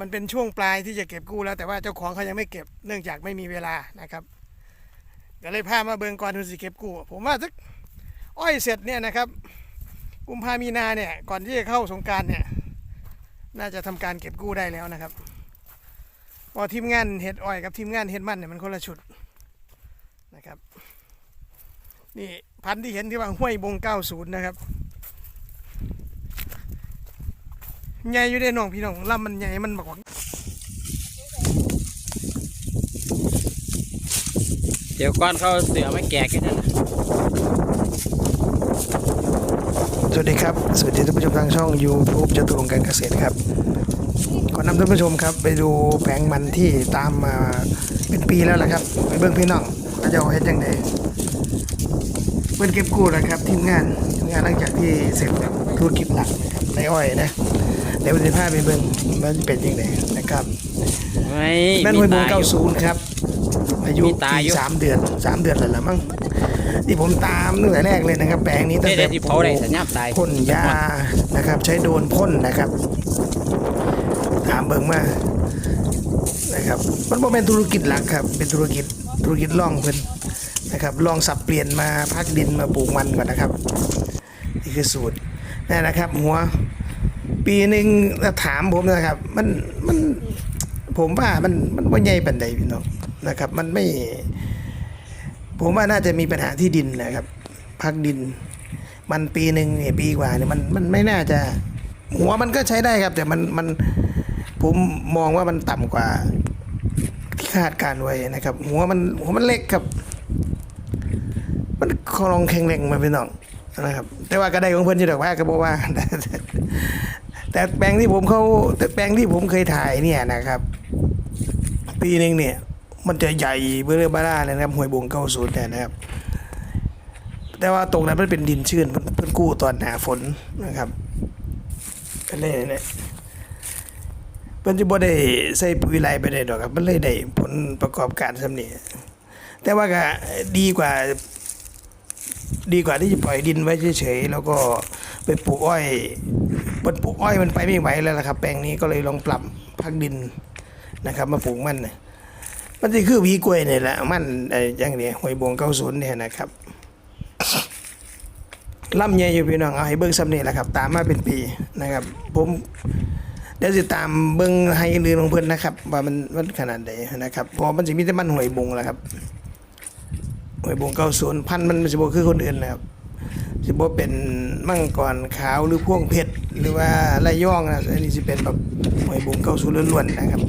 มันเป็นช่วงปลายที่จะเก็บกู้แล้วแต่ว่าเจ้าของเขายังไม่เก็บเนื่องจากไม่มีเวลานะครับก็เลยพามาเบิงก่อนที่สิเก็บกู้ผมว่าสักอ้อยเสร็จเนี่ยนะครับกุมภามีนาเนี่ยก่อนที่จะเข้าสงการเนี่ยน่าจะทำการเก็บกู้ได้แล้วนะครับพอทีมงานเห็ดอ้อยกับทีมงานเห็ดมันเนี่ยมันคนละชุดนะครับนี่พันธุ์ที่เห็นที่ว่าห้วยบง 90 นะครับ ใหญ่อยู่ได้น้องพี่น้องลำมันใหญ่มันบอกว่าเดี๋ยวก้อนเขาเสือไม่แก่กันนั่นน่ะสวัสดีครับ สวัสดีท่านผู้ชมทางช่อง YouTube จตุรงค์การเกษตรครับขอนำท่านผู้ชมครับ ไปดูแผงมันที่ตามมาเป็นปีแล้วล่ะครับ ไปเบิ่งพี่น้องว่าจะเอาเฮ็ดจังไดเพิ่นเก็บกู้แล้วครับทีมงานทีมงานหลังจากที่เสร็จจากธุรกิจหลักนะครับในอ้อยนะ เดี๋ยวจะพาไปเบิ่งมันเป็นยังไงนะครับไม่แม่นมีห้วยบงตายอยู่90ครับอายุมีตายอยู่กี่สามเดือนสามเดือนแล้วล่ะมั้งที่ผมตามตั้งแต่แรกเลยนะครับ แปลงนี้ตั้งเด็แต่ดที่เผาได้สัญญาณตายพ่นยานะครับ ใช้โดรนพ่นนะครับ ถามเบิ่งมานะครับ มันบ่เป็นธุรกิจหลักครับ เป็นธุรกิจธุรกิจล่องเพิ่นนะครับลองสับเปลี่ยนมาพักดินมาปลูกมันก่อนนะครับ นี่คือสูตรนี่นะครับ หัว ปีหนึ่งถ้าถามผมนะครับ มันมันผมว่ามันมันว่าใหญ่ปันใดพี่น้องนะครับ มันไม่ ผมว่าน่าจะมีปัญหาที่ดินนะครับพักดิน มันปีหนึ่งเนี่ยปีกว่าเนี่ยมันมันไม่น่าจะ หัวมันก็ใช้ได้ครับ แต่มันมันผมมองว่ามันต่ำกว่าที่คาดการไว้นะครับ หัวมันหัวมันเล็กครับ มันคลองแข็งแรงมาพี่น้องนะครับ แต่ว่าก็ได้ของเพื่อนที่ดอกว่าก็บอกว่า แต่แปลงที่ผมเขาแต่แปลงที่ผมเคยถ่ายเนี่ยนะครับ ปีหนึ่งเนี่ย มันจะใหญ่เบื้อบ้าร่าเลยนะครับหวยบงเก้าศูนย์เนี่ยนะครับ แต่ว่าตรงนั้นมันเป็นดินชื้นเพิ่นเพิ่นกู้ตอนหนาฝนนะครับก็เลยเนี่ยเพิ่นจะบ่ได้ใส่ปุ๋ยไหลไปได้ดอกครับ มันเลยได้ผลประกอบการสำเนี้แต่ว่าก็ดีกว่า ดีกว่าที่จะปล่อยดินไว้เฉยๆแล้วก็ไปปลูกอ้อย มันปลูกอ้อยมันไปไม่ไหวแล้วล่ะครับ แปลงนี้ก็เลยลองปรับพักดินนะครับ มาปลูกมันนะมันจะคือวีกล้วยเนี่ยแหละมันไอ้อย่างนี้หวยบวงเก้าศูนย์เนี่ยนะครับล่ำใหญ่อยู่พี่น้องเอาให้เบิ้งซ้ำนี่แหละครับ ตามมาเป็นปีนะครับ ผมเดี๋ยวจะตามเบิ้งให้ลือของเพื่อนนะครับ ว่ามันมันขนาดไหนนะครับพอมันจะมีแต่มันหวยบงแหละครับหวยบงเก้าศูนย์พันธุ์มันสิบอกคือคนอื่นนะครับ สิบเป็นมังกรขาวหรือพ่วงเพชรหรือว่าไรย่องนะอันนี้สิเป็นแบบหวยบงเก้าศูนย์ล้วนๆนะครับ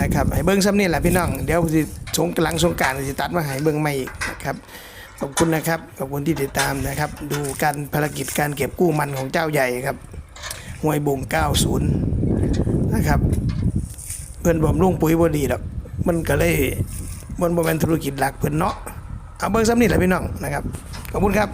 นะครับให้เบิ้งซ้ำนี่แหละพี่น้อง เดี๋ยวสิสงกลางสงการสิตัดมาให้เบิ้งใหม่อีกนะครับขอบคุณนะครับขอบคุณที่ติดตามนะครับ ดูการภารกิจการเก็บกู้มันของเจ้าใหญ่ครับหวยบุง90 นะครับ เพื่อนผมลงปุ๋ยบ่ดีดอกมันก็เลยมันบ่เป็นธุรกิจหลักเพิ่อนเนาะเอาเบิ่งซ้ำนี่แหละพี่น้องนะครับ ขอบคุณครับ